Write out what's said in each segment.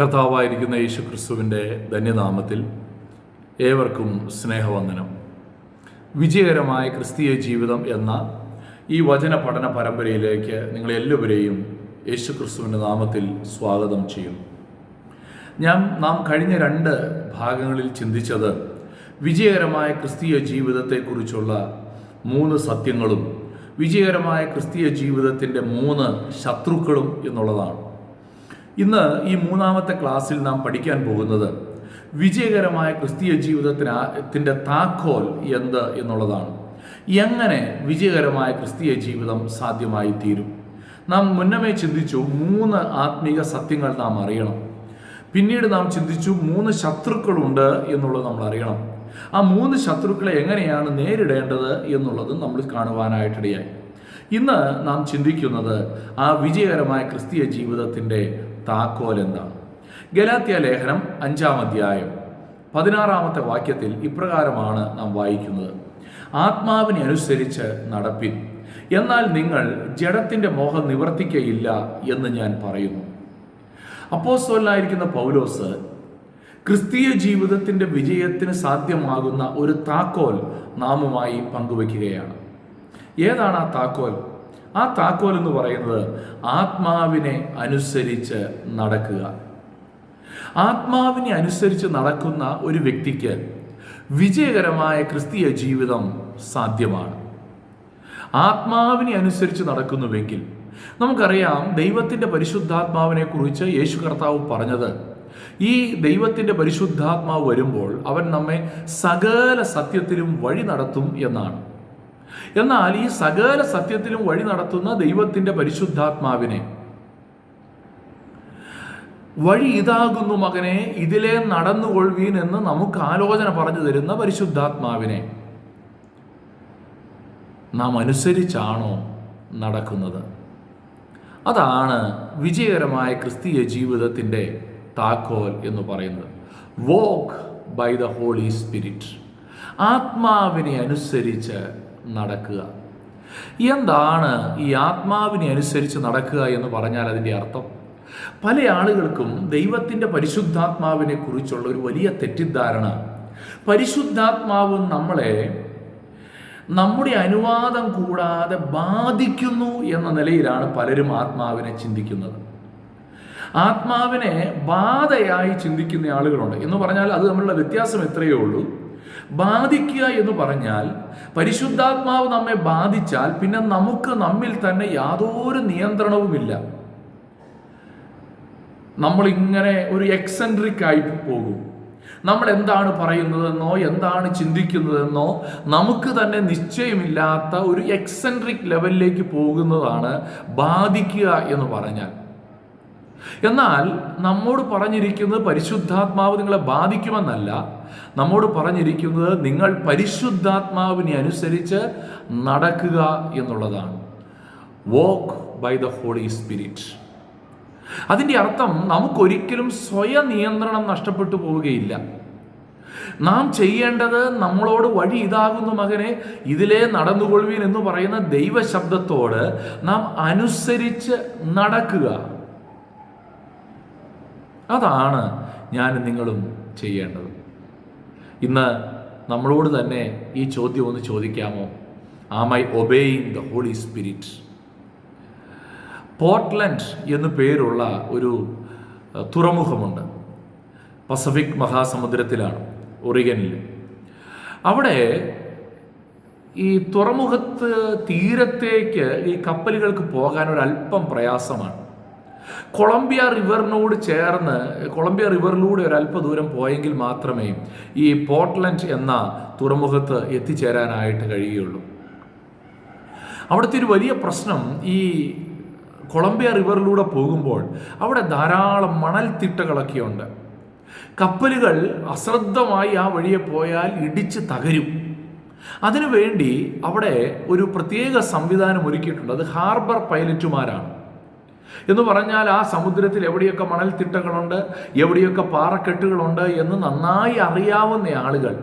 കർത്താവായിരിക്കുന്ന യേശു ക്രിസ്തുവിന്റെ ധന്യനാമത്തിൽ ഏവർക്കും സ്നേഹവന്ദനം. വിജയകരമായ ക്രിസ്തീയ ജീവിതം എന്ന ഈ വചന പഠന പരമ്പരയിലേക്ക് നിങ്ങളെല്ലാവരെയും യേശു ക്രിസ്തുവിന്റെ നാമത്തിൽ സ്വാഗതം ചെയ്യുന്നു ഞാൻ നാം കഴിഞ്ഞ രണ്ട് ഭാഗങ്ങളിൽ ചിന്തിച്ചത് വിജയകരമായ ക്രിസ്തീയ ജീവിതത്തെക്കുറിച്ചുള്ള മൂന്ന് സത്യങ്ങളും വിജയകരമായ ക്രിസ്തീയ ജീവിതത്തിന്റെ മൂന്ന് ശത്രുക്കളും എന്നുള്ളതാണ്. ഇന്ന് ഈ മൂന്നാമത്തെ ക്ലാസ്സിൽ നാം പഠിക്കാൻ പോകുന്നത് വിജയകരമായ ക്രിസ്തീയ ജീവിതത്തിന് താക്കോൽ എന്ത് എന്നുള്ളതാണ്. എങ്ങനെ വിജയകരമായ ക്രിസ്തീയ ജീവിതം സാധ്യമായി തീരും? നാം മുന്നമേ ചിന്തിച്ചു മൂന്ന് ആത്മീക സത്യങ്ങൾ നാം അറിയണം. പിന്നീട് നാം ചിന്തിച്ചു മൂന്ന് ശത്രുക്കളുണ്ട് എന്നുള്ളത് നമ്മൾ അറിയണം. ആ മൂന്ന് ശത്രുക്കളെ എങ്ങനെയാണ് നേരിടേണ്ടത് എന്നുള്ളത് നമ്മൾ കാണുവാനായിട്ടിടയായി. ഇന്ന് നാം ചിന്തിക്കുന്നത് ആ വിജയകരമായ ക്രിസ്തീയ ജീവിതത്തിന്റെ താക്കോൽ എന്നാണ് ഗലാത്യ ലേഖനം അഞ്ചാം അധ്യായം പതിനാറാമത്തെ വാക്യത്തിൽ ഇപ്രകാരമാണ് നാം വായിക്കുന്നത്. ആത്മാവിനെ അനുസരിച്ച് നടപ്പിൻ. എന്നാൽ നിങ്ങൾ ജഡത്തിന്റെ മോഹം നിവർത്തിക്കയില്ല എന്ന് ഞാൻ പറയുന്നു. അപ്പോസ്തോലായിരിക്കുന്ന പൗലോസ് ക്രിസ്തീയ ജീവിതത്തിന്റെ വിജയത്തിന് സാധ്യമാകുന്ന ഒരു താക്കോൽ നാമുമായി പങ്കുവയ്ക്കുകയാണ്. ഏതാണ് ആ താക്കോൽ? ആ താക്കോൽ എന്ന് പറയുന്നത് ആത്മാവിനെ അനുസരിച്ച് നടക്കുക. ആത്മാവിനെ അനുസരിച്ച് നടക്കുന്ന ഒരു വ്യക്തിക്ക് വിജയകരമായ ക്രിസ്തീയ ജീവിതം സാധ്യമാണ്. ആത്മാവിനെ അനുസരിച്ച് നടക്കുന്നുവെങ്കിൽ നമുക്കറിയാം ദൈവത്തിന്റെ പരിശുദ്ധാത്മാവിനെ കുറിച്ച് യേശു കർത്താവ് പറഞ്ഞത് ഈ ദൈവത്തിന്റെ പരിശുദ്ധാത്മാവ് വരുമ്പോൾ അവൻ നമ്മെ സകല സത്യത്തിലും വഴി നടത്തും എന്നാണ്. എന്നാൽ ഈ സകല സത്യത്തിലും വഴി നടത്തുന്ന ദൈവത്തിന്റെ പരിശുദ്ധാത്മാവിനെ. വഴി ഇതാകുന്നു മകനെ ഇതിലെ നടന്നുകൊള്ളുവീൻ എന്ന് നമുക്ക് ആലോചന പറഞ്ഞു തരുന്ന പരിശുദ്ധാത്മാവിനെ. നാം അനുസരിച്ചാണോ നടക്കുന്നത്? അതാണ് വിജയകരമായ ക്രിസ്തീയ ജീവിതത്തിന്റെ താക്കോൽ എന്ന് പറയുന്നത്. Walk by the Holy Spirit ആത്മാവിനെ അനുസരിച്ച് നടക്കുക. എന്താണ് ഈ ആത്മാവിനെ അനുസരിച്ച് നടക്കുക എന്ന് പറഞ്ഞാൽ അതിന്റെ അർത്ഥം? പല ആളുകൾക്കും ദൈവത്തിന്റെ പരിശുദ്ധാത്മാവിനെ കുറിച്ചുള്ള ഒരു വലിയ തെറ്റിദ്ധാരണ. പരിശുദ്ധാത്മാവ് നമ്മളെ നമ്മുടെ അനുവാദം കൂടാതെ ബാധിക്കുന്നു എന്ന നിലയിലാണ് പലരും ആത്മാവിനെ ചിന്തിക്കുന്നത്. ആത്മാവിനെ ബാധയായി ചിന്തിക്കുന്ന ആളുകളുണ്ട്. എന്ന് പറഞ്ഞാൽ അത് തമ്മിലുള്ള വ്യത്യാസം എത്രയേ ഉള്ളൂ? ബാധിക്കുക എന്ന് പറഞ്ഞാൽ പരിശുദ്ധാത്മാവ് നമ്മെ ബാധിച്ചാൽ പിന്നെ നമുക്ക് നമ്മിൽ തന്നെ യാതൊരു നിയന്ത്രണവുമില്ല. നമ്മൾ ഇങ്ങനെ ഒരു എക്സെൻട്രിക് ആയി പോകും. നമ്മൾ എന്താണ് പറയുന്നതെന്നോ എന്താണ് ചിന്തിക്കുന്നതെന്നോ നമുക്ക് തന്നെ നിശ്ചയമില്ലാത്ത ഒരു എക്സെൻട്രിക് ലെവലിലേക്ക് പോകുന്നതാണ് ബാധിക്കുക എന്ന് പറഞ്ഞാൽ. എന്നാൽ നമ്മോട് പറഞ്ഞിരിക്കുന്നത് പരിശുദ്ധാത്മാവ് നിങ്ങളെ ബാധിക്കുമെന്നല്ല. നമ്മോട് പറഞ്ഞിരിക്കുന്നത് നിങ്ങൾ പരിശുദ്ധാത്മാവിനെ അനുസരിച്ച് നടക്കുക എന്നുള്ളതാണ്. Walk by the Holy Spirit അതിന്റെ അർത്ഥം നമുക്കൊരിക്കലും സ്വയം നിയന്ത്രണം നഷ്ടപ്പെട്ടു പോവുകയില്ല. നാം ചെയ്യേണ്ടത് നമ്മളോട് വഴി ഇതാകുന്നു മകനെ ഇതിലേ നടന്നുകൊള്ളുവീൻ എന്ന് പറയുന്ന ദൈവശബ്ദത്തോട് നാം അനുസരിച്ച് നടക്കുക. അതാണ് ഞാൻ നിങ്ങളും ചെയ്യേണ്ടത്. ഇന്ന് നമ്മളോട് തന്നെ ഈ ചോദ്യം ഒന്ന് ചോദിക്കാമോ? Am I obeying the Holy Spirit Portland എന്നു പേരുള്ള ഒരു തുറമുഖമുണ്ട്. പസഫിക് മഹാസമുദ്രത്തിലാണ് ഒറിഗനിൽ അവിടെ ഈ തുറമുഖത്ത് തീരത്തേക്ക് ഈ കപ്പലുകൾക്ക് പോകാൻ ഒരു അല്പം പ്രയാസമാണ്. കൊളംബിയ റിവറിനോട് ചേർന്ന് കൊളംബിയ റിവറിലൂടെ ഒരു ദൂരം പോയെങ്കിൽ മാത്രമേ ഈ പോർട്ട്ലൻഡ് എന്ന തുറമുഖത്ത് എത്തിച്ചേരാനായിട്ട് കഴിയുകയുള്ളൂ. അവിടുത്തെ ഒരു വലിയ പ്രശ്നം ഈ കൊളംബിയ റിവറിലൂടെ പോകുമ്പോൾ അവിടെ ധാരാളം മണൽത്തിട്ടകളൊക്കെ ഉണ്ട് കപ്പലുകൾ അശ്രദ്ധമായി ആ വഴിയെ പോയാൽ ഇടിച്ച് തകരും. അതിനുവേണ്ടി അവിടെ ഒരു പ്രത്യേക സംവിധാനം ഒരുക്കിയിട്ടുണ്ട്. അത് ഹാർബർ പൈലറ്റുമാരാണ്. എന്ന് പറഞ്ഞാൽ ആ സമുദ്രത്തിൽ എവിടെയൊക്കെ മണൽത്തിട്ടകളുണ്ട് എവിടെയൊക്കെ പാറക്കെട്ടുകളുണ്ട് എന്ന് നന്നായി അറിയാവുന്ന ആളുകൾ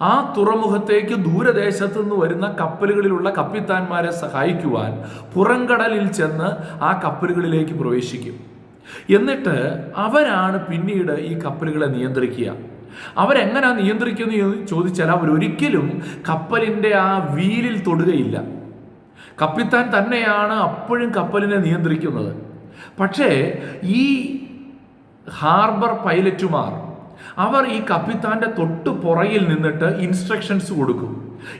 ആ തുറമുഖത്തേക്ക് ദൂരദേശത്തു നിന്ന് വരുന്ന കപ്പലുകളിലുള്ള കപ്പിത്താന്മാരെ സഹായിക്കുവാൻ പുറംകടലിൽ ചെന്ന് ആ കപ്പലുകളിലേക്ക് പ്രവേശിക്കും. എന്നിട്ട് അവരാണ് പിന്നീട് ഈ കപ്പലുകളെ നിയന്ത്രിക്കുക. അവരെങ്ങനെ നിയന്ത്രിക്കുന്നു എന്ന് ചോദിച്ചാൽ അവരൊരിക്കലും കപ്പലിന്റെ ആ വീലിൽ തൊടുകയില്ല. കപ്പിത്താൻ തന്നെയാണ് അപ്പോഴും കപ്പലിനെ നിയന്ത്രിക്കുന്നത്. പക്ഷേ ഈ ഹാർബർ പൈലറ്റുമാർ അവർ ഈ കപ്പിത്താന്റെ തൊട്ട് പുറകിൽ നിന്നിട്ട് ഇൻസ്ട്രക്ഷൻസ് കൊടുക്കും.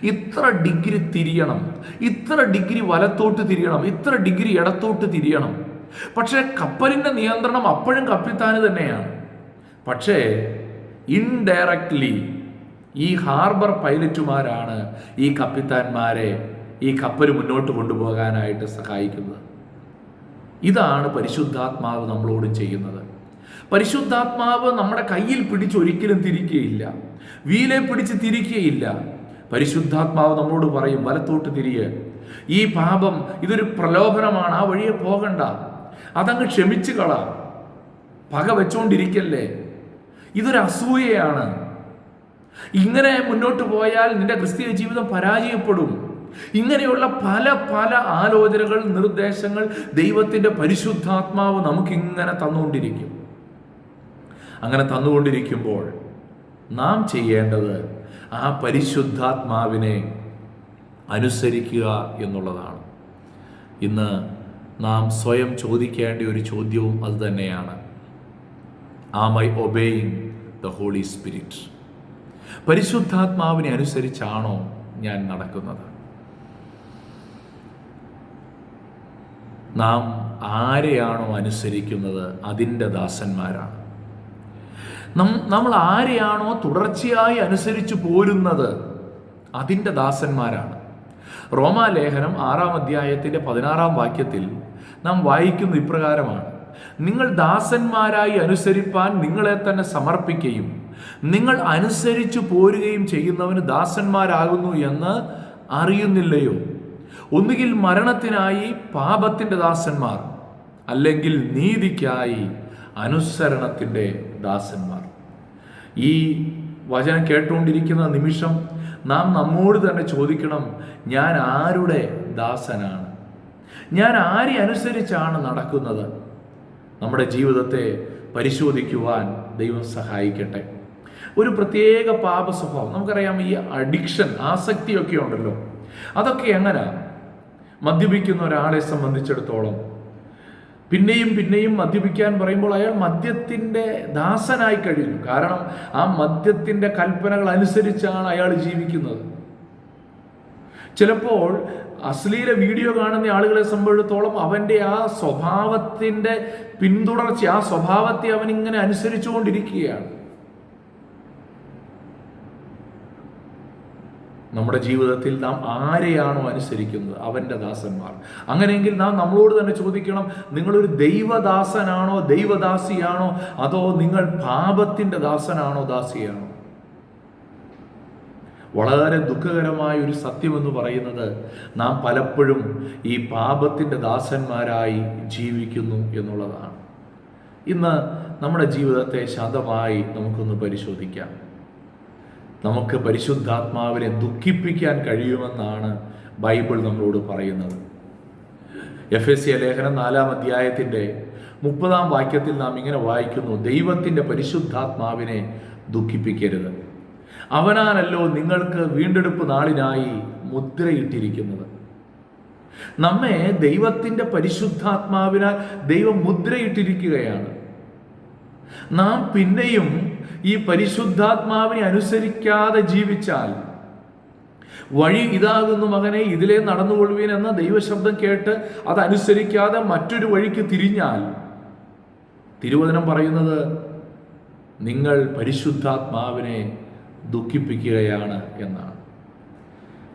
ഇത്ര ഡിഗ്രി തിരിയണം ഇത്ര ഡിഗ്രി വലത്തോട്ട് തിരിയണം ഇത്ര ഡിഗ്രി ഇടത്തോട്ട് തിരിയണം. പക്ഷേ കപ്പലിന്റെ നിയന്ത്രണം അപ്പോഴും കപ്പിത്താന് തന്നെയാണ്. പക്ഷേ ഇൻഡയറക്ട്ലി ഈ ഹാർബർ പൈലറ്റുമാരാണ് ഈ കപ്പിത്താന്മാരെ ഈ കപ്പൽ മുന്നോട്ട് കൊണ്ടുപോകാനായിട്ട് സഹായിക്കുന്നത്. ഇതാണ് പരിശുദ്ധാത്മാവ് നമ്മളോട് ചെയ്യുന്നത്. പരിശുദ്ധാത്മാവ് നമ്മുടെ കയ്യിൽ പിടിച്ച് ഒരിക്കലും തിരിക്കുകയില്ല. വീലെ പിടിച്ച് തിരിക്കുകയില്ല. പരിശുദ്ധാത്മാവ് നമ്മളോട് പറയും വലത്തോട്ട് തിരിയ്. ഈ പാപം ഇതൊരു പ്രലോഭനമാണ് ആ വഴിയെ പോകണ്ട. അതങ്ങ് ക്ഷമിച്ചു കള. പക വെച്ചോണ്ടിരിക്കല്ലേ. ഇതൊരു അസൂയയാണ്. ഇങ്ങനെ മുന്നോട്ട് പോയാൽ നിന്റെ ക്രിസ്തീയ ജീവിതം പരാജയപ്പെടും. ഇങ്ങനെയുള്ള പല പല ആലോചനകൾ നിർദ്ദേശങ്ങൾ ദൈവത്തിന്റെ പരിശുദ്ധാത്മാവ് നമുക്കിങ്ങനെ തന്നുകൊണ്ടിരിക്കും. അങ്ങനെ തന്നുകൊണ്ടിരിക്കുമ്പോൾ നാം ചെയ്യേണ്ടത് ആ പരിശുദ്ധാത്മാവിനെ അനുസരിക്കുക എന്നുള്ളതാണ്. ഇന്ന് നാം സ്വയം ചോദിക്കേണ്ട ഒരു ചോദ്യവും അത് തന്നെയാണ്. Am I obeying the Holy Spirit പരിശുദ്ധാത്മാവിനെ അനുസരിച്ചാണോ ഞാൻ നടക്കുന്നത്? നാം ആരെയാണോ അനുസരിക്കുന്നത് അതിന്റെ ദാസന്മാരാണ്. നമ്മൾ ആരെയാണോ തുടർച്ചയായി അനുസരിച്ചു പോരുന്നത് അതിന്റെ ദാസന്മാരാണ്. റോമാലേഖനം ആറാം അധ്യായത്തിന്റെ പതിനാറാം വാക്യത്തിൽ നാം വായിക്കുന്നത് ഇപ്രകാരമാണ്. നിങ്ങൾ ദാസന്മാരായി അനുസരിപ്പാൻ നിങ്ങളെ തന്നെ സമർപ്പിക്കുകയും നിങ്ങൾ അനുസരിച്ചു പോരുകയും ചെയ്യുന്നവന് ദാസന്മാരാകുന്നു എന്ന് അറിയുന്നില്ലയോ? ഒന്നുകിൽ മരണത്തിനായി പാപത്തിന്റെ ദാസന്മാർ അല്ലെങ്കിൽ നീതിക്കായി അനുസരണത്തിന്റെ ദാസന്മാർ. ഈ വചനം കേട്ടുകൊണ്ടിരിക്കുന്ന നിമിഷം നാം നമ്മോട് തന്നെ ചോദിക്കണം ഞാൻ ആരുടെ ദാസനാണ്? ഞാൻ ആരെ അനുസരിച്ചാണ് നടക്കുന്നത്? നമ്മുടെ ജീവിതത്തെ പരിശോധിക്കുവാൻ ദൈവം സഹായിക്കട്ടെ. ഒരു പ്രത്യേക പാപ സ്വഭാവം നമുക്കറിയാം ഈ അഡിക്ഷൻ ആസക്തിയൊക്കെ ഉണ്ടല്ലോ. അതൊക്കെ എങ്ങനെ? മദ്യപിക്കുന്ന ഒരാളെ സംബന്ധിച്ചിടത്തോളം. പിന്നെയും പിന്നെയും മദ്യപിക്കാൻ പറയുമ്പോൾ അയാൾ മദ്യത്തിന്റെ ദാസനായി കഴിയുന്നു. കാരണം ആ മദ്യത്തിന്റെ കൽപ്പനകൾ അനുസരിച്ചാണ് അയാൾ ജീവിക്കുന്നത്. ചിലപ്പോൾ അശ്ലീല വീഡിയോ കാണുന്ന ആളുകളെ സംബന്ധിച്ചിടത്തോളം അവന്റെ ആ സ്വഭാവത്തിന്റെ പിന്തുടർച്ച ആ സ്വഭാവത്തെ അവനിങ്ങനെ അനുസരിച്ചുകൊണ്ടിരിക്കുകയാണ്. നമ്മുടെ ജീവിതത്തിൽ നാം ആരെയാണോ അനുസരിക്കുന്നത്? അവന്റെ ദാസന്മാർ. അങ്ങനെയെങ്കിൽ നാം നമ്മളോട് തന്നെ ചോദിക്കണം നിങ്ങളൊരു ദൈവദാസനാണോ ദൈവദാസിയാണോ അതോ നിങ്ങൾ പാപത്തിന്റെ ദാസനാണോ ദാസിയാണോ? വളരെ ദുഃഖകരമായ ഒരു സത്യമെന്ന് പറയുന്നത് നാം പലപ്പോഴും ഈ പാപത്തിന്റെ ദാസന്മാരായി ജീവിക്കുന്നു എന്നുള്ളതാണ്. ഇന്ന് നമ്മുടെ ജീവിതത്തെ ശാന്തമായി നമുക്കൊന്ന് പരിശോധിക്കാം. നമുക്ക് പരിശുദ്ധാത്മാവിനെ ദുഃഖിപ്പിക്കാൻ കഴിയുമെന്നാണ് ബൈബിൾ നമ്മളോട് പറയുന്നത്. എഫ് എസ് സി ലേഖനം നാലാം അധ്യായത്തിന്റെ മുപ്പതാം വാക്യത്തിൽ നാം ഇങ്ങനെ വായിക്കുന്നു ദൈവത്തിന്റെ പരിശുദ്ധാത്മാവിനെ ദുഃഖിപ്പിക്കരുത്. അവനാണല്ലോ നിങ്ങൾക്ക് വീണ്ടെടുപ്പ് നാളിനായി മുദ്രയിട്ടിരിക്കുന്നത്. നമ്മെ ദൈവത്തിന്റെ പരിശുദ്ധാത്മാവിനാൽ ദൈവം മുദ്രയിട്ടിരിക്കുകയാണ്. നാം പിന്നെയും ഈ പരിശുദ്ധാത്മാവിനെ അനുസരിക്കാതെ ജീവിച്ചാൽ വഴി ഇതാകുന്നു മകനെ ഇതിലേ നടന്നുകൊള്ളുവീൻ എന്ന ദൈവശബ്ദം കേട്ട് അതനുസരിക്കാതെ മറ്റൊരു വഴിക്ക് തിരിഞ്ഞാൽ തിരുവചനം പറയുന്നത് നിങ്ങൾ പരിശുദ്ധാത്മാവിനെ ദുഃഖിപ്പിക്കുകയാണ് എന്നാണ്.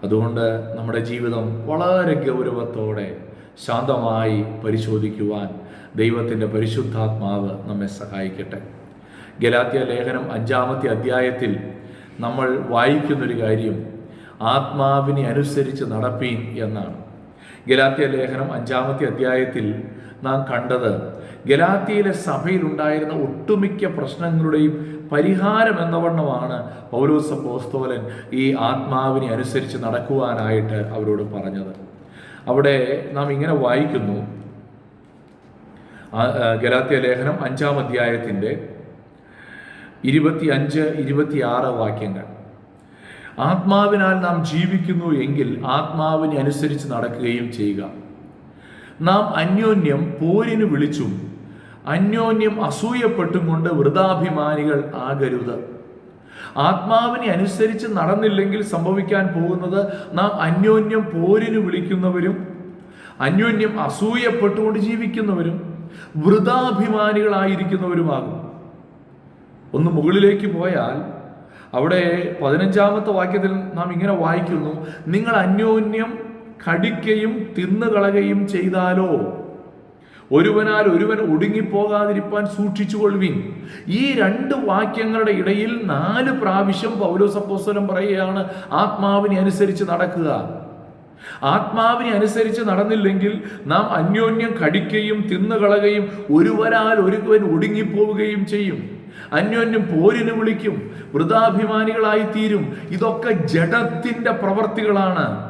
അതുകൊണ്ട് നമ്മുടെ ജീവിതം വളരെ ഗൗരവത്തോടെ ശാന്തമായി പരിശോധിക്കുവാൻ ദൈവത്തിന്റെ പരിശുദ്ധാത്മാവ് നമ്മെ സഹായിക്കട്ടെ. ഗലാത്യ ലേഖനം അഞ്ചാമത്തെ അധ്യായത്തിൽ നമ്മൾ വായിക്കുന്നൊരു കാര്യം ആത്മാവിനെ അനുസരിച്ച് നടപ്പീൻ എന്നാണ്. ഗലാത്യ ലേഖനം അഞ്ചാമത്തെ അധ്യായത്തിൽ നാം കണ്ടത് ഗലാത്തിയിലെ സഭയിലുണ്ടായിരുന്ന ഒട്ടുമിക്ക പ്രശ്നങ്ങളുടെയും പരിഹാരം എന്നവണ്ണമാണ് പൗലോസ പോസ്തോലൻ ഈ ആത്മാവിനെ അനുസരിച്ച് നടക്കുവാനായിട്ട് അവരോട് പറഞ്ഞത്. അവിടെ നാം ഇങ്ങനെ വായിക്കുന്നു ഗലാത്യ ലേഖനം അഞ്ചാം അധ്യായത്തിന്റെ ഇരുപത്തി അഞ്ച് ഇരുപത്തി ആറ് വാക്യങ്ങൾ. ആത്മാവിനാൽ നാം ജീവിക്കുന്നു എങ്കിൽ ആത്മാവിനെ അനുസരിച്ച് നടക്കുകയും ചെയ്യുക. നാം അന്യോന്യം പോരിന് വിളിച്ചും അന്യോന്യം അസൂയപ്പെട്ടും കൊണ്ട് വൃതാഭിമാനികൾ ആകരുത്. ആത്മാവിനെ അനുസരിച്ച് നടന്നില്ലെങ്കിൽ സംഭവിക്കാൻ പോകുന്നത് നാം അന്യോന്യം പോരിന് വിളിക്കുന്നവരും അന്യോന്യം അസൂയപ്പെട്ടുകൊണ്ട് ജീവിക്കുന്നവരും വൃതാഭിമാനികളായിരിക്കുന്നവരുമാകും. ഒന്ന് മുകളിലേക്ക് പോയാൽ അവിടെ പതിനഞ്ചാമത്തെ വാക്യത്തിൽ നാം ഇങ്ങനെ വായിക്കുന്നു നിങ്ങൾ അന്യോന്യം കടിക്കുകയും തിന്നുകളുകയും ചെയ്താലോ? ഒരുവനാൽ ഒരുവൻ ഒടുങ്ങിപ്പോകാതിരിപ്പാൻ സൂക്ഷിച്ചുകൊള്ളുവിൻ. ഈ രണ്ട് വാക്യങ്ങളുടെ ഇടയിൽ നാല് പ്രാവശ്യം പൗലോസപ്പോസ്തലം പറയുകയാണ് ആത്മാവിനെ അനുസരിച്ച് നടക്കുക. ആത്മാവിനെ അനുസരിച്ച് നടന്നില്ലെങ്കിൽ നാം അന്യോന്യം കടിക്കുകയും തിന്നുകളുകയും ഒരുവനാൽ ഒരുവൻ ഒടുങ്ങിപ്പോവുകയും ചെയ്യും. അന്യോന്യം പോരിന് വിളിക്കും വൃതാഭിമാനികളായി തീരും. ഇതൊക്കെ ജഡത്തിന്റെ പ്രവർത്തികളാണ്.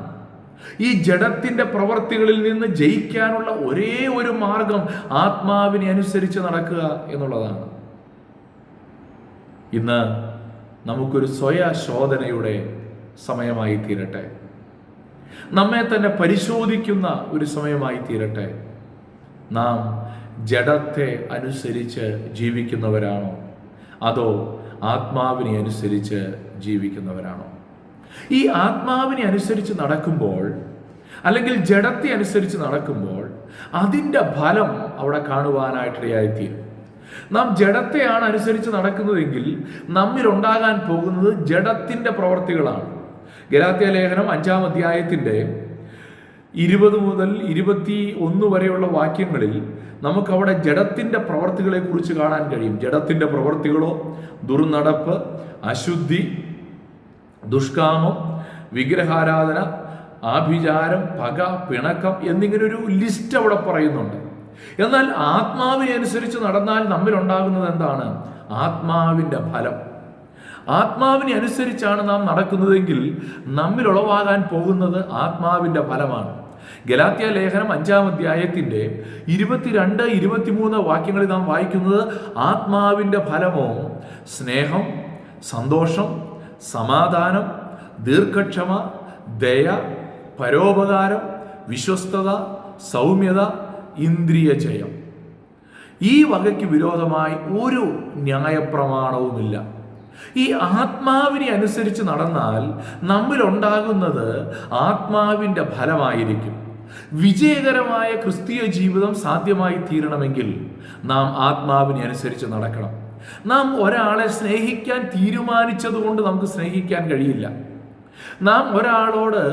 ഈ ജഡത്തിന്റെ പ്രവർത്തികളിൽ നിന്ന് ജയിക്കാനുള്ള ഒരേ ഒരു മാർഗം ആത്മാവിനെ അനുസരിച്ച് നടക്കുക എന്നുള്ളതാണ്. ഇന്ന് നമുക്കൊരു സ്വയ ശോധനയുടെ സമയമായി തീരട്ടെ. നമ്മെ തന്നെ പരിശോധിക്കുന്ന ഒരു സമയമായി തീരട്ടെ. നാം ജഡത്തെ അനുസരിച്ച് ജീവിക്കുന്നവരാണോ? അതോ ആത്മാവിനെ അനുസരിച്ച് ജീവിക്കുന്നവരാണോ? ഈ ആത്മാവിനെ അനുസരിച്ച് നടക്കുമ്പോൾ അല്ലെങ്കിൽ ജഡത്തെ അനുസരിച്ച് നടക്കുമ്പോൾ അതിന്റെ ഫലം അവിടെ കാണുവാനായിട്ടിടയായിത്തീരും. നാം ജഡത്തെയാണ് അനുസരിച്ച് നടക്കുന്നതെങ്കിൽ നമ്മിൽ ഉണ്ടാകാൻ പോകുന്നത് ജഡത്തിന്റെ പ്രവർത്തികളാണ്. ഗലാത്യ ലേഖനം അഞ്ചാം അധ്യായത്തിന്റെ ഇരുപത് മുതൽ ഇരുപത്തി ഒന്ന് വരെയുള്ള വാക്യങ്ങളിൽ നമുക്കവിടെ ജഡത്തിന്റെ പ്രവർത്തികളെ കുറിച്ച് കാണാൻ കഴിയും. ജഡത്തിന്റെ പ്രവർത്തികളോ ദുർനടപ്പ് അശുദ്ധി ദുഷ്കാമം വിഗ്രഹാരാധന ആഭിചാരം പക പിണക്കം എന്നിങ്ങനെ ഒരു ലിസ്റ്റ് അവിടെ പറയുന്നുണ്ട്. എന്നാൽ ആത്മാവിനെ അനുസരിച്ച് നടന്നാൽ നമ്മിലുണ്ടാകുന്നത് എന്താണ്? ആത്മാവിന്റെ ഫലം. ആത്മാവിനെ അനുസരിച്ചാണ് നാം നടക്കുന്നതെങ്കിൽ നമ്മിൽ ഉളവാകാൻ പോകുന്നത് ആത്മാവിന്റെ ഫലമാണ്. ഗലാത്യ ലേഖനം അഞ്ചാം അധ്യായത്തിന്റെ ഇരുപത്തിരണ്ട് ഇരുപത്തിമൂന്ന് വാക്യങ്ങളിൽ നാം വായിക്കുന്നത് ആത്മാവിന്റെ ഫലമോ? സ്നേഹം സന്തോഷം സമാധാനം ദീർഘക്ഷമ ദയ പരോപകാരം വിശ്വസ്തത സൗമ്യത ഇന്ദ്രിയ ജയം. ഈ വകയ്ക്ക് വിരോധമായി ഒരു ന്യായപ്രമാണവുമില്ല. ഈ ആത്മാവിനെ അനുസരിച്ച് നടന്നാൽ നമ്മിലുണ്ടാകുന്നത് ആത്മാവിന്റെ ഫലമായിരിക്കും. വിജയകരമായ ക്രിസ്തീയ ജീവിതം സാധ്യമായി തീരണമെങ്കിൽ നാം ആത്മാവിനെ അനുസരിച്ച് നടക്കണം. നാം ഒരാളെ സ്നേഹിക്കാൻ തീരുമാനിച്ചതുകൊണ്ട് നമുക്ക് സ്നേഹിക്കാൻ കഴിയില്ല. നാം ഒരാളോട്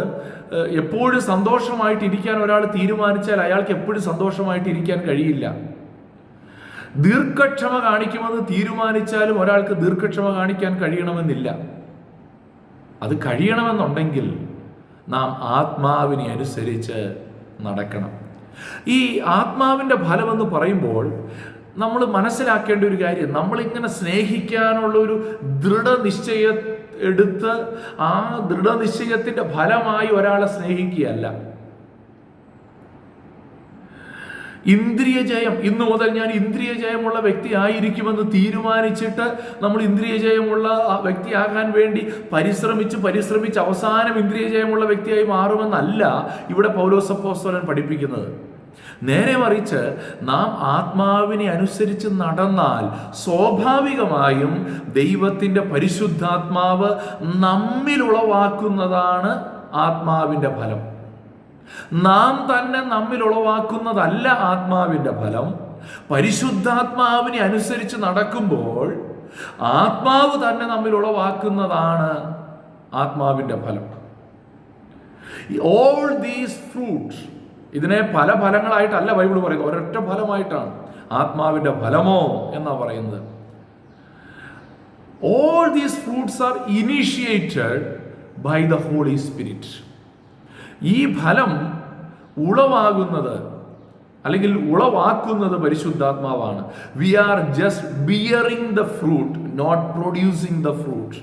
എപ്പോഴും സന്തോഷമായിട്ട് ഇരിക്കാൻ ഒരാൾ തീരുമാനിച്ചാൽ അയാൾക്ക് എപ്പോഴും സന്തോഷമായിട്ട് ഇരിക്കാൻ കഴിയില്ല. ദീർഘക്ഷമ കാണിക്കുമെന്ന് തീരുമാനിച്ചാലും ഒരാൾക്ക് ദീർഘക്ഷമ കാണിക്കാൻ കഴിയണമെന്നില്ല. അത് കഴിയണമെന്നുണ്ടെങ്കിൽ നാം ആത്മാവിനെ അനുസരിച്ച് നടക്കണം. ഈ ആത്മാവിന്റെ ഫലമെന്ന് പറയുമ്പോൾ നമ്മൾ മനസ്സിലാക്കേണ്ട ഒരു കാര്യം നമ്മളിങ്ങനെ സ്നേഹിക്കാനുള്ള ഒരു ദൃഢനിശ്ചയ എടുത്ത് ആ ദൃഢനിശ്ചയത്തിന്റെ ഫലമായി ഒരാളെ സ്നേഹിക്കുകയല്ല. ഇന്ദ്രിയ ജയം ഇന്ന് മുതൽ ഞാൻ ഇന്ദ്രിയ ജയമുള്ള വ്യക്തി ആയിരിക്കുമെന്ന് തീരുമാനിച്ചിട്ട് നമ്മൾ ഇന്ദ്രിയ ജയമുള്ള ആ വ്യക്തിയാകാൻ വേണ്ടി പരിശ്രമിച്ച് പരിശ്രമിച്ച് അവസാനം ഇന്ദ്രിയ ജയമുള്ള വ്യക്തിയായി മാറുമെന്നല്ല ഇവിടെ പൗലോസപ്പോസ്തലൻ പഠിപ്പിക്കുന്നത്. നേരെ മറിച്ച് നാം ആത്മാവിനെ അനുസരിച്ച് നടന്നാൽ സ്വാഭാവികമായും ദൈവത്തിന്റെ പരിശുദ്ധാത്മാവ് നമ്മിൽ ഉളവാക്കുന്നതാണ് ആത്മാവിന്റെ ഫലം. നാം തന്നെ നമ്മിൽ ഉളവാക്കുന്നതല്ല ആത്മാവിന്റെ ഫലം. പരിശുദ്ധാത്മാവിനെ അനുസരിച്ച് നടക്കുമ്പോൾ ആത്മാവ് തന്നെ നമ്മിൽ ഉളവാക്കുന്നതാണ് ആത്മാവിന്റെ ഫലം. ഓൾ ദീസ് ഫ്രൂട്ട്സ് ഇതിനെ പല ഫലങ്ങളായിട്ടല്ല ബൈബിൾ പറയുന്നത് ഒരൊറ്റ ഫലമായിട്ടാണ് ആത്മാവിന്റെ ഫലമോ എന്നാ പറയുന്നത്. All these fruits are initiated by the Holy Spirit ഈ ഫലം ഉളവാകുന്നത് അല്ലെങ്കിൽ ഉളവാക്കുന്നത് പരിശുദ്ധാത്മാവാണ്. We are just bearing the fruit not producing the fruit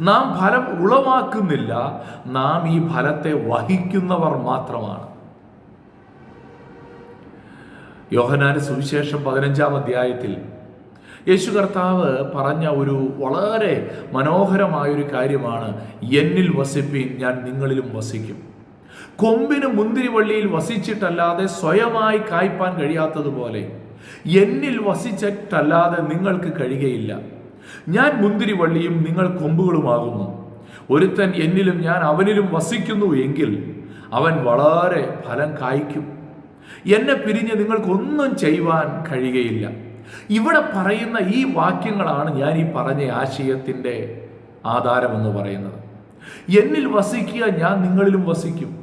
നാം ഫലം ഉളവാക്കുന്നില്ല നാം ഈ ഫലത്തെ വഹിക്കുന്നവർ മാത്രമാണ്. യോഹനാന്റെ സുവിശേഷം പതിനഞ്ചാം അധ്യായത്തിൽ യേശു കർത്താവ് പറഞ്ഞ ഒരു വളരെ മനോഹരമായൊരു കാര്യമാണ് എന്നിൽ വസിപ്പീൻ ഞാൻ നിങ്ങളിലും വസിക്കും. കൊമ്പിന് മുന്തിരിവള്ളിയിൽ വസിച്ചിട്ടല്ലാതെ സ്വയമായി കായ്പാൻ കഴിയാത്തതുപോലെ എന്നിൽ വസിച്ചിട്ടല്ലാതെ നിങ്ങൾക്ക് കഴിയുകയില്ല. ഞാൻ മുന്തിരിവള്ളിയും നിങ്ങൾ കൊമ്പുകളുമാകുന്നു. ഒരുത്തൻ എന്നിലും ഞാൻ അവനിലും വസിക്കുന്നു എങ്കിൽ അവൻ വളരെ ഫലം കായ്ക്കും. എന്നെ പിരിഞ്ഞ് നിങ്ങൾക്കൊന്നും ചെയ്യുവാൻ കഴിയുകയില്ല. ഇവിടെ പറയുന്ന ഈ വാക്യങ്ങളാണ് ഞാൻ ഈ പറഞ്ഞ ആശയത്തിന്റെ ആധാരമെന്ന് പറയുന്നത്. എന്നിൽ വസിക്കുക ഞാൻ നിങ്ങളിലും വസിക്കും.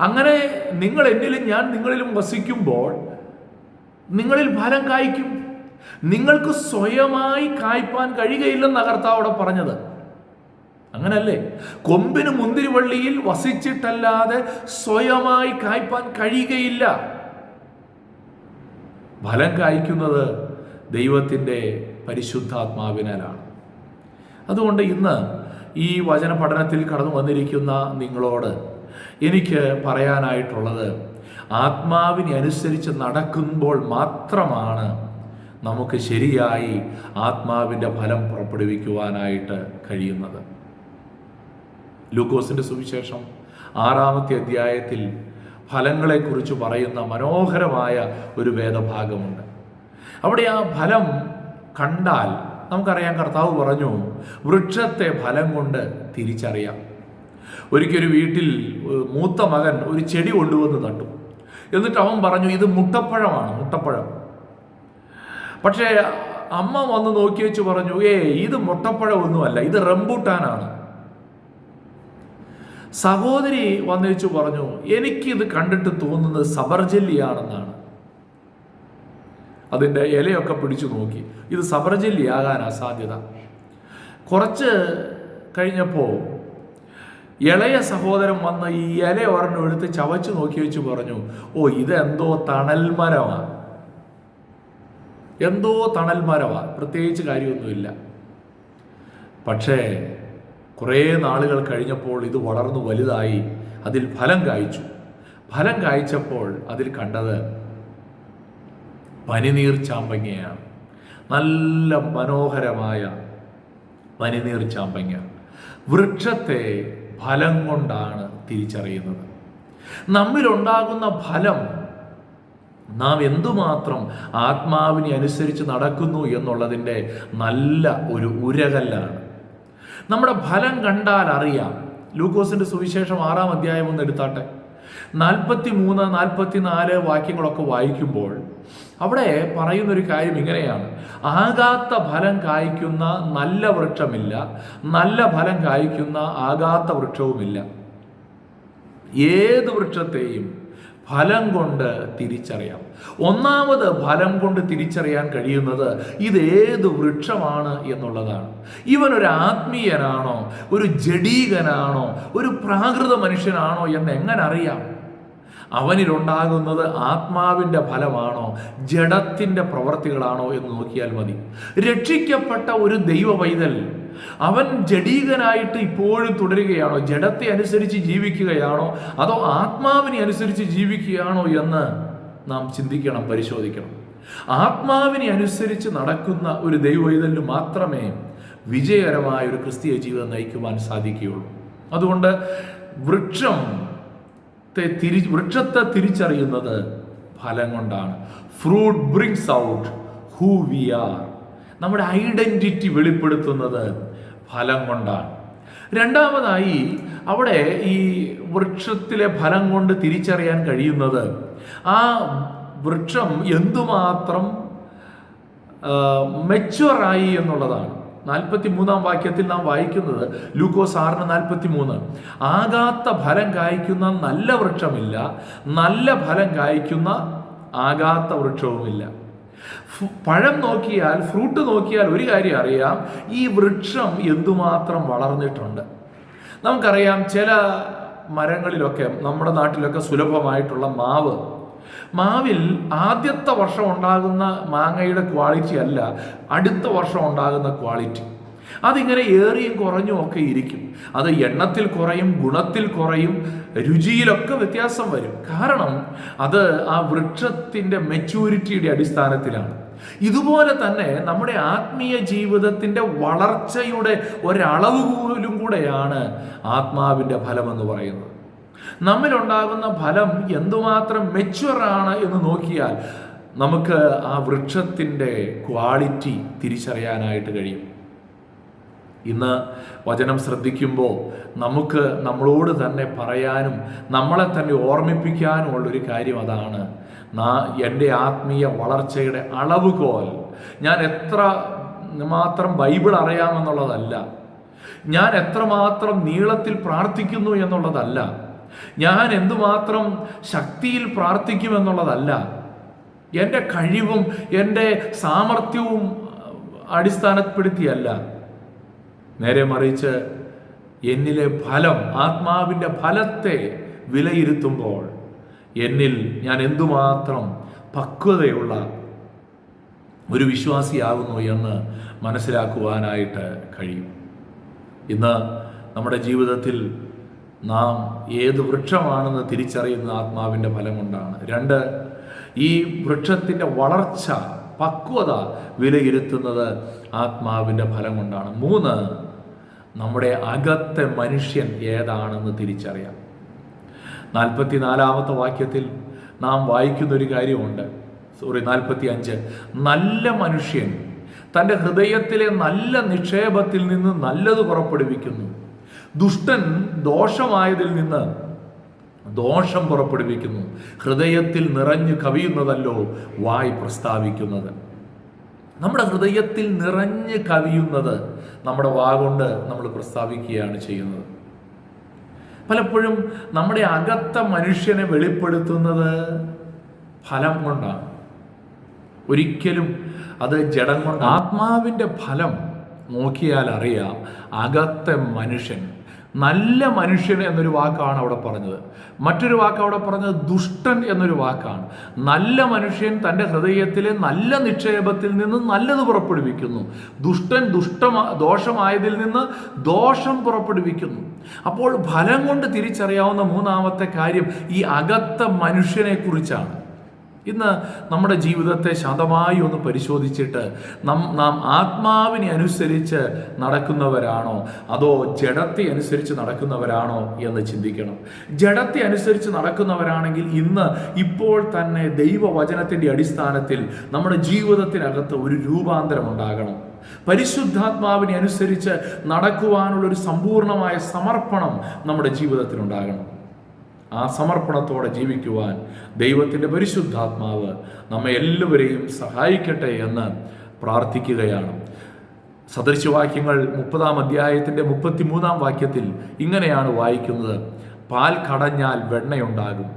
അങ്ങനെ നിങ്ങൾ എന്നിലും ഞാൻ നിങ്ങളിലും വസിക്കുമ്പോൾ നിങ്ങളിൽ ഫലം കായ്ക്കും. നിങ്ങൾക്ക് സ്വയമായി കായ്പാൻ കഴിയുകയില്ലെന്ന കർത്താവ് പറഞ്ഞത്. അങ്ങനല്ലേ? കൊമ്പിന് മുന്തിരിവള്ളിയിൽ വസിച്ചിട്ടല്ലാതെ സ്വയമായി കായ്പാൻ കഴിയുകയില്ല. ഫലം കായ്ക്കുന്നത് ദൈവത്തിന്റെ പരിശുദ്ധാത്മാവിനാലാണ്. അതുകൊണ്ട് ഇന്ന് ഈ വചന പഠനത്തിൽ കടന്നു വന്നിരിക്കുന്ന നിങ്ങളോട് എനിക്ക് പറയാനായിട്ടുള്ളത്. ആത്മാവിനെ അനുസരിച്ച് നടക്കുമ്പോൾ മാത്രമാണ് നമുക്ക് ശരിയായി ആത്മാവിന്റെ ഫലം പുറപ്പെടുവിക്കുവാനായിട്ട് കഴിയുന്നത്. ലൂക്കോസിന്റെ സുവിശേഷം ആറാമത്തെ അധ്യായത്തിൽ ഫലങ്ങളെക്കുറിച്ച് പറയുന്ന മനോഹരമായ ഒരു വേദഭാഗമുണ്ട്. അവിടെ ആ ഫലം കണ്ടാൽ നമുക്കറിയാം കർത്താവ് പറഞ്ഞു വൃക്ഷത്തെ ഫലം കൊണ്ട് തിരിച്ചറിയാം. ഒരിക്കലും വീട്ടിൽ മൂത്ത മകൻ ഒരു ചെടി കൊണ്ടുവന്ന് നട്ടു. എന്നിട്ട് അവൻ പറഞ്ഞു ഇത് മുട്ടപ്പഴമാണ് മുട്ടപ്പഴം. പക്ഷേ അമ്മ വന്ന് നോക്കി വെച്ച് പറഞ്ഞു ഏ ഇത് മുട്ടപ്പഴമൊന്നുമല്ല ഇത് റംബൂട്ടാനാണ്. സഹോദരി വന്നു വെച്ച് പറഞ്ഞു എനിക്കിത് കണ്ടിട്ട് തോന്നുന്നത് സബർജല്ലിയാണെന്നാണ്. അതിന്റെ ഇലയൊക്കെ പിടിച്ചു നോക്കി. ഇത് സബർജല്ലി അസാധ്യത. സാധ്യത കുറച്ച് കഴിഞ്ഞപ്പോൾ ഇളയ സഹോദരൻ വന്ന് ഈ ഇല ഒരെണ്ണം എടുത്ത് ചവച്ചു നോക്കി വെച്ച് പറഞ്ഞു ഓ ഇതെന്തോ തണൽ മരമാണ് എന്തോ തണൽ മരമാണ് പ്രത്യേകിച്ച് കാര്യമൊന്നുമില്ല. പക്ഷേ കുറേ നാളുകൾ കഴിഞ്ഞപ്പോൾ ഇത് വളർന്നു വലുതായി അതിൽ ഫലം കായ്ച്ചു. ഫലം കായ്ച്ചപ്പോൾ അതിൽ കണ്ടത് പനിനീർ ചാമ്പങ്ങയാണ്. നല്ല മനോഹരമായ പനിനീർ ചാമ്പങ്ങ. വൃക്ഷത്തെ ഫലം കൊണ്ടാണ് തിരിച്ചറിയുന്നത്. നമ്മിലുണ്ടാകുന്ന ഫലം നാം എന്തുമാത്രം ആത്മാവിനെ അനുസരിച്ച് നടക്കുന്നു എന്നുള്ളതിന്റെ നല്ല ഒരു ഉരകല്ലാണ്. നമ്മുടെ ഫലം കണ്ടാൽ അറിയാം. ലൂക്കോസിന്റെ സുവിശേഷം ആറാം അധ്യായം ഒന്ന് എടുത്താട്ടെ. നാൽപ്പത്തി മൂന്ന് നാൽപ്പത്തി നാല് വാക്യങ്ങളൊക്കെ വായിക്കുമ്പോൾ അവിടെ പറയുന്നൊരു കാര്യം ഇങ്ങനെയാണ്. ആകാത്ത ഫലം കായ്ക്കുന്ന നല്ല വൃക്ഷമില്ല നല്ല ഫലം കായ്ക്കുന്ന ആകാത്ത വൃക്ഷവുമില്ല. ഏത് വൃക്ഷത്തെയും ഫലം കൊണ്ട് തിരിച്ചറിയാം. ഒന്നാമത് ഫലം കൊണ്ട് തിരിച്ചറിയാൻ കഴിയുന്നത് ഇത് ഏത് വൃക്ഷമാണ് എന്നുള്ളതാണ്. ഇവൻ ഒരു ആത്മീയനാണോ ഒരു ജഡീകനാണോ ഒരു പ്രാകൃത മനുഷ്യനാണോ എന്ന് എങ്ങനെ അറിയാം? അവനിലുണ്ടാകുന്നത് ആത്മാവിന്റെ ഫലമാണോ ജഡത്തിന്റെ പ്രവർത്തികളാണോ എന്ന് നോക്കിയാൽ മതി. രക്ഷിക്കപ്പെട്ട ഒരു ദൈവ പൈതൽ അവൻ ജഡീകനായിട്ട് ഇപ്പോഴും തുടരുകയാണോ ജഡത്തെ അനുസരിച്ച് ജീവിക്കുകയാണോ അതോ ആത്മാവിനെ അനുസരിച്ച് ജീവിക്കുകയാണോ എന്ന് നാം ചിന്തിക്കണം പരിശോധിക്കണം. ആത്മാവിനെ അനുസരിച്ച് നടക്കുന്ന ഒരു ദൈവവൈതലിന് മാത്രമേ വിജയകരമായ ഒരു ക്രിസ്തീയ ജീവിതം നയിക്കുവാൻ സാധിക്കുകയുള്ളൂ. അതുകൊണ്ട് വൃക്ഷം തിരി വൃക്ഷത്തെ തിരിച്ചറിയുന്നത് ഫലം കൊണ്ടാണ്. Fruit brings out who we are നമ്മുടെ ഐഡന്റിറ്റി വെളിപ്പെടുത്തുന്നത് ഫലം കൊണ്ടാണ്. രണ്ടാമതായി അവിടെ ഈ വൃക്ഷത്തിലെ ഫലം കൊണ്ട് തിരിച്ചറിയാൻ കഴിയുന്നത് ആ വൃക്ഷം എന്തുമാത്രം മെച്ചുവറായി എന്നുള്ളതാണ്. നാൽപ്പത്തി മൂന്നാം വാക്യത്തിൽ നാം വായിക്കുന്നത് ലൂക്കോസ് ആറിന് നാൽപ്പത്തി മൂന്ന് ആകാത്ത ഫലം കായ്ക്കുന്ന നല്ല വൃക്ഷമില്ല നല്ല ഫലം കായ്ക്കുന്ന ആകാത്ത വൃക്ഷവുമില്ല. പഴം നോക്കിയാൽ ഫ്രൂട്ട് നോക്കിയാൽ ഒരു കാര്യം അറിയാം ഈ വൃക്ഷം എന്തുമാത്രം വളർന്നിട്ടുണ്ട്. നമുക്കറിയാം ചില മരങ്ങളിലൊക്കെ നമ്മുടെ നാട്ടിലൊക്കെ സുലഭമായിട്ടുള്ള മാവ് മാവിൽ ആദ്യത്തെ വർഷം ഉണ്ടാകുന്ന മാങ്ങയുടെ ക്വാളിറ്റി അല്ല അടുത്ത വർഷം ഉണ്ടാകുന്ന ക്വാളിറ്റി അതിങ്ങനെ ഏറിയും കുറഞ്ഞും ഒക്കെ ഇരിക്കും. അത് എണ്ണത്തിൽ കുറയും ഗുണത്തിൽ കുറയും രുചിയിലൊക്കെ വ്യത്യാസം വരും. കാരണം അത് ആ വൃക്ഷത്തിന്റെ മെച്യൂരിറ്റിയുടെ അടിസ്ഥാനത്തിലാണ്. ഇതുപോലെ തന്നെ നമ്മുടെ ആത്മീയ ജീവിതത്തിന്റെ വളർച്ചയുടെ ഒരളവ് പോലും കൂടെയാണ് ആത്മാവിന്റെ ഫലമെന്ന് പറയുന്നത്. നമ്മിലുണ്ടാകുന്ന ഫലം എന്തുമാത്രം മെച്ചുവറാണ് എന്ന് നോക്കിയാൽ നമുക്ക് ആ വൃക്ഷത്തിന്റെ ക്വാളിറ്റി തിരിച്ചറിയാനായിട്ട് കഴിയും. ഇന്ന് വചനം ശ്രദ്ധിക്കുമ്പോൾ നമുക്ക് നമ്മളോട് തന്നെ പറയാനും നമ്മളെ തന്നെ ഓർമ്മിപ്പിക്കാനും ഉള്ളൊരു കാര്യം അതാണ്. എന്റെ ആത്മീയ വളർച്ചയുടെ അളവുകോൽ. ഞാൻ എത്ര മാത്രം ബൈബിൾ അറിയാമെന്നുള്ളതല്ല. ഞാൻ എത്രമാത്രം നീളത്തിൽ പ്രാർത്ഥിക്കുന്നു എന്നുള്ളതല്ല. ഞാൻ എന്തുമാത്രം ശക്തിയിൽ പ്രാർത്ഥിക്കുമെന്നുള്ളതല്ല. എന്റെ കഴിവും എന്റെ സാമർഥ്യവും അടിസ്ഥാനപ്പെടുത്തിയല്ല. നേരെ മറിച്ച് എന്നിലെ ഫലം ആത്മാവിന്റെ ഫലത്തെ വിലയിരുത്തുമ്പോൾ എന്നിൽ ഞാൻ എന്തുമാത്രം പക്വതയുള്ള ഒരു വിശ്വാസിയാകുന്നു എന്ന് മനസ്സിലാക്കുവാനായിട്ട് കഴിയും. ഇന്ന് നമ്മുടെ ജീവിതത്തിൽ നാം ഏത് വൃക്ഷമാണെന്ന് തിരിച്ചറിയുന്ന ആത്മാവിന്റെ ഫലം കൊണ്ടാണ് രണ്ട് ഈ വൃക്ഷത്തിന്റെ വളർച്ച പക്വത വിലയിരുത്തുന്നത് ആത്മാവിന്റെ ഫലം കൊണ്ടാണ് മൂന്ന് നമ്മുടെ അകത്തെ മനുഷ്യൻ ഏതാണെന്ന് തിരിച്ചറിയാം. നാൽപ്പത്തി നാലാമത്തെ വാക്യത്തിൽ നാം വായിക്കുന്ന ഒരു കാര്യമുണ്ട്. സോറി നാൽപ്പത്തി അഞ്ച് നല്ല മനുഷ്യൻ തന്റെ ഹൃദയത്തിലെ നല്ല നിക്ഷേപത്തിൽ നിന്ന് നല്ലത് പുറപ്പെടുവിക്കുന്നു. ദുഷ്ടൻ ദോഷമായതിൽ നിന്ന് ദോഷം പുറപ്പെടുവിക്കുന്നു. ഹൃദയത്തിൽ നിറഞ്ഞു കവിയുന്നതല്ലോ വായി പ്രസ്താവിക്കുന്നത്. നമ്മുടെ ഹൃദയത്തിൽ നിറഞ്ഞ് കവിയുന്നത് നമ്മുടെ വാകൊണ്ട് നമ്മൾ പ്രസ്താവിക്കുകയാണ് ചെയ്യുന്നത്. പലപ്പോഴും നമ്മുടെ അകത്ത മനുഷ്യനെ വെളിപ്പെടുത്തുന്നത് ഫലം കൊണ്ടാണ്. ഒരിക്കലും അത് ജഡം കൊണ്ട്. ആത്മാവിന്റെ ഫലം നോക്കിയാൽ അറിയാം അകത്തെ മനുഷ്യൻ നല്ല മനുഷ്യൻ എന്നൊരു വാക്കാണ് അവിടെ പറഞ്ഞത്. മറ്റൊരു വാക്ക് അവിടെ പറഞ്ഞത് ദുഷ്ടൻ എന്നൊരു വാക്കാണ്. നല്ല മനുഷ്യൻ തന്റെ ഹൃദയത്തിലെ നല്ല നിക്ഷേപത്തിൽ നിന്ന് നല്ലത് പുറപ്പെടുവിക്കുന്നു. ദുഷ്ടൻ ദുഷ്ടമാ ദോഷമായതിൽ നിന്ന് ദോഷം പുറപ്പെടുവിക്കുന്നു. അപ്പോൾ ഫലം കൊണ്ട് തിരിച്ചറിയാവുന്ന മൂന്നാമത്തെ കാര്യം ഈ അകത്ത മനുഷ്യനെ കുറിച്ചാണ്. ഇന്ന് നമ്മുടെ ജീവിതത്തെ ശതമായി ഒന്ന് പരിശോധിച്ചിട്ട് നം നാം ആത്മാവിനെ അനുസരിച്ച് നടക്കുന്നവരാണോ? അതോ ജഡത്തെ അനുസരിച്ച് നടക്കുന്നവരാണോ എന്ന് ചിന്തിക്കണം. ജഡത്തെ അനുസരിച്ച് നടക്കുന്നവരാണെങ്കിൽ ഇന്ന് ഇപ്പോൾ തന്നെ ദൈവവചനത്തിന്റെ അടിസ്ഥാനത്തിൽ നമ്മുടെ ജീവിതത്തിനകത്ത് ഒരു രൂപാന്തരം ഉണ്ടാകണം. പരിശുദ്ധാത്മാവിനെ അനുസരിച്ച് നടക്കുവാനുള്ള ഒരു സമ്പൂർണമായ സമർപ്പണം നമ്മുടെ ജീവിതത്തിൽ ഉണ്ടാകണം ആ സമർപ്പണത്തോടെ ജീവിക്കുവാൻ ദൈവത്തിന്റെ പരിശുദ്ധാത്മാവ് നമ്മെ എല്ലാവരെയും സഹായിക്കട്ടെ എന്ന് പ്രാർത്ഥിക്കുകയാണ്. സദൃശവാക്യങ്ങൾ മുപ്പതാം അധ്യായത്തിന്റെ മുപ്പത്തിമൂന്നാം വാക്യത്തിൽ ഇങ്ങനെയാണ് വായിക്കുന്നത്. പാൽ കടഞ്ഞാൽ വെണ്ണയുണ്ടാകും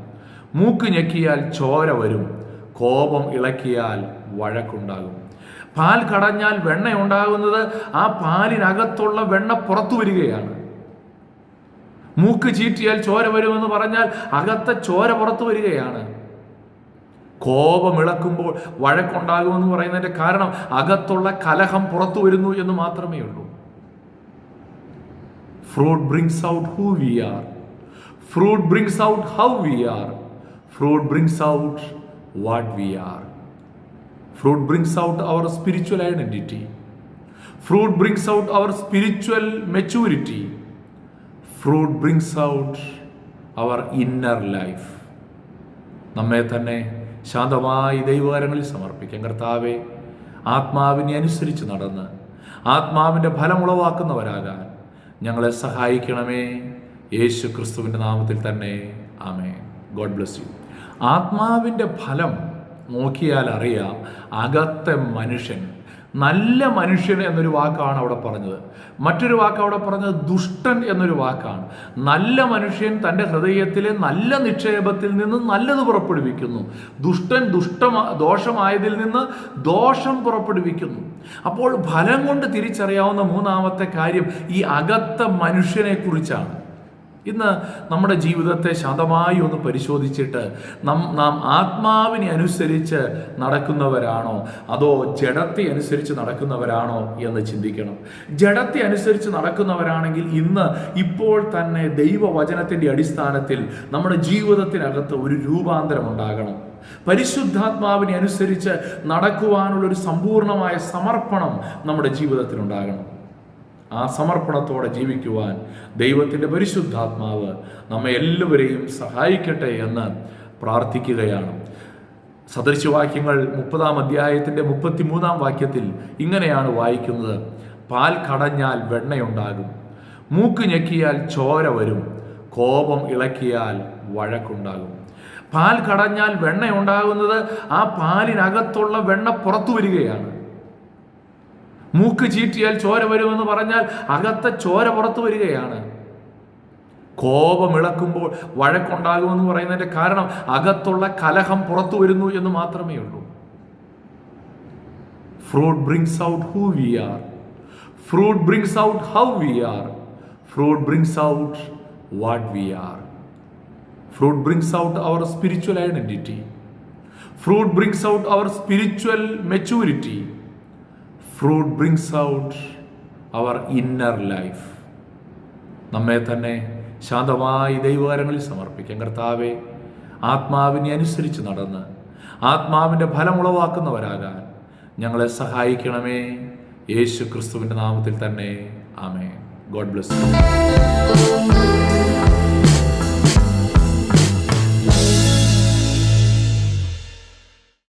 മൂക്ക് ഞെക്കിയാൽ ചോര വരും കോപം ഇളക്കിയാൽ വഴക്കുണ്ടാകും. പാൽ കടഞ്ഞാൽ വെണ്ണ ഉണ്ടാകുന്നത് ആ പാലിനകത്തുള്ള വെണ്ണ പുറത്തു വരികയാണ്. മൂക്ക് ചീറ്റിയാൽ ചോര വരുമെന്ന് പറഞ്ഞാൽ അകത്തെ ചോര പുറത്തു വരികയാണ്. കോപം ഇളക്കുമ്പോൾ വഴക്കുണ്ടാകുമെന്ന് പറയുന്നതിന്റെ കാരണം അകത്തുള്ള കലഹം പുറത്തു വരുന്നു എന്ന് മാത്രമേ ഉള്ളൂ. Fruit brings out who we are fruit brings out how we are fruit brings out what we are fruit brings out our spiritual identity fruit brings out our spiritual maturity fruit brings out our inner life നമ്മെ തന്നെ ശാന്തമായി ദൈവകരങ്ങളിൽ സമർപ്പിക്കാം. കർത്താവെ ആത്മാവിനെ അനുസരിച്ച് നടന്ന് ആത്മാവിന്റെ ഫലം ഉളവാക്കുന്നവരാകാൻ ഞങ്ങളെ സഹായിക്കണമേ. യേശു ക്രിസ്തുവിന്റെ നാമത്തിൽ തന്നെ. ആമേ ഗോഡ് ബ്ലസ് യു ആത്മാവിന്റെ ഫലം നോക്കിയാൽ അറിയാം അകത്തെ മനുഷ്യൻ നല്ല മനുഷ്യൻ എന്നൊരു വാക്കാണ് അവിടെ പറഞ്ഞത്. മറ്റൊരു വാക്ക് അവിടെ പറഞ്ഞത് ദുഷ്ടൻ എന്നൊരു വാക്കാണ്. നല്ല മനുഷ്യൻ തന്റെ ഹൃദയത്തിലെ നല്ല നിക്ഷേപത്തിൽ നിന്ന് നല്ലത് പുറപ്പെടുവിക്കുന്നു. ദുഷ്ടൻ ദുഷ്ടമാ ദോഷമായതിൽ നിന്ന് ദോഷം പുറപ്പെടുവിക്കുന്നു. അപ്പോൾ ഫലം കൊണ്ട് തിരിച്ചറിയാവുന്ന മൂന്നാമത്തെ കാര്യം ഈ അകത്ത മനുഷ്യനെ കുറിച്ചാണ്. ഇന്ന് നമ്മുടെ ജീവിതത്തെ ശാന്തമായി ഒന്ന് പരിശോധിച്ചിട്ട് നം നാം ആത്മാവിനെ അനുസരിച്ച് നടക്കുന്നവരാണോ? അതോ ജഡത്തെ അനുസരിച്ച് നടക്കുന്നവരാണോ എന്ന് ചിന്തിക്കണം. ജഡത്തെ അനുസരിച്ച് നടക്കുന്നവരാണെങ്കിൽ ഇന്ന് ഇപ്പോൾ തന്നെ ദൈവവചനത്തിന്റെ അടിസ്ഥാനത്തിൽ നമ്മുടെ ജീവിതത്തിനകത്ത് ഒരു രൂപാന്തരം ഉണ്ടാകണം. പരിശുദ്ധാത്മാവിനെ അനുസരിച്ച് നടക്കുവാനുള്ള ഒരു സമ്പൂർണമായ സമർപ്പണം നമ്മുടെ ജീവിതത്തിൽ ഉണ്ടാകണം ആ സമർപ്പണത്തോടെ ജീവിക്കുവാൻ ദൈവത്തിന്റെ പരിശുദ്ധാത്മാവ് നമ്മെ എല്ലാവരെയും സഹായിക്കട്ടെ എന്ന് പ്രാർത്ഥിക്കുകയാണ്. സദൃശവാക്യങ്ങൾ മുപ്പതാം അധ്യായത്തിന്റെ മുപ്പത്തിമൂന്നാം വാക്യത്തിൽ ഇങ്ങനെയാണ് വായിക്കുന്നത്. പാൽ കടഞ്ഞാൽ വെണ്ണയുണ്ടാകും മൂക്ക് ഞെക്കിയാൽ ചോര വരും കോപം ഇളക്കിയാൽ വഴക്കുണ്ടാകും. പാൽ കടഞ്ഞാൽ വെണ്ണ ഉണ്ടാകുന്നത് ആ പാലിനകത്തുള്ള വെണ്ണ പുറത്തു വരികയാണ്. മൂക്ക് ചീറ്റിയാൽ ചോര വരുമെന്ന് പറഞ്ഞാൽ അകത്തെ ചോര പുറത്തു വരികയാണ്. കോപം ഇളക്കുമ്പോൾ വഴക്കുണ്ടാകുമെന്ന് പറയുന്നതിന്റെ കാരണം അകത്തുള്ള കലഹം പുറത്തു വരുന്നു എന്ന് മാത്രമേ ഉള്ളൂ. Fruit brings out who we are fruit brings out how we are fruit brings out what we are fruit brings out our spiritual identity fruit brings out our spiritual maturity fruit brings out our inner life നമ്മെ തന്നെ ശാന്തമായി ദൈവകരങ്ങളിൽ സമർപ്പിക്കാം. കർത്താവെ ആത്മാവിനെ അനുസരിച്ച് നടന്ന് ആത്മാവിന്റെ ഫലമുളവാക്കുന്നവരാകാൻ ഞങ്ങളെ സഹായിക്കണമേ. യേശു ക്രിസ്തുവിന്റെ നാമത്തിൽ തന്നെ. ആമേ ഗോഡ് ബ്ലസ്